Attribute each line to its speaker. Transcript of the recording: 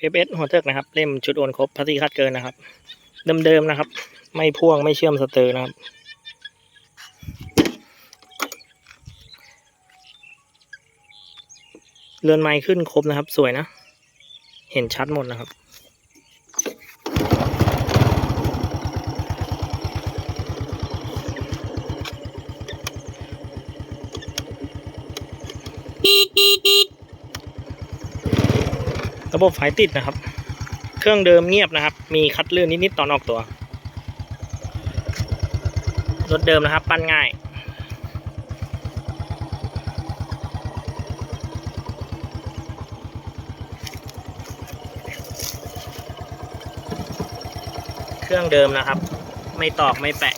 Speaker 1: เอฟเอสหัวเทิกนะครับ เล่มชุดโอนครบพัสดีคัดเกินนะครับ เดิมๆนะครับ ไม่พ่วงไม่เชื่อมสเตอร์นะครับ เรือนไม้ขึ้นครบนะครับ สวยนะ เห็นชัดหมดนะครับ ระบบไฟติดนะครับ เครื่องเดิมเงียบนะครับ มีคัดลื่นนิดๆตอนออกตัว รถเดิมนะครับ ปั้นง่าย เครื่องเดิมนะครับ ไม่ตอกไม่แปะ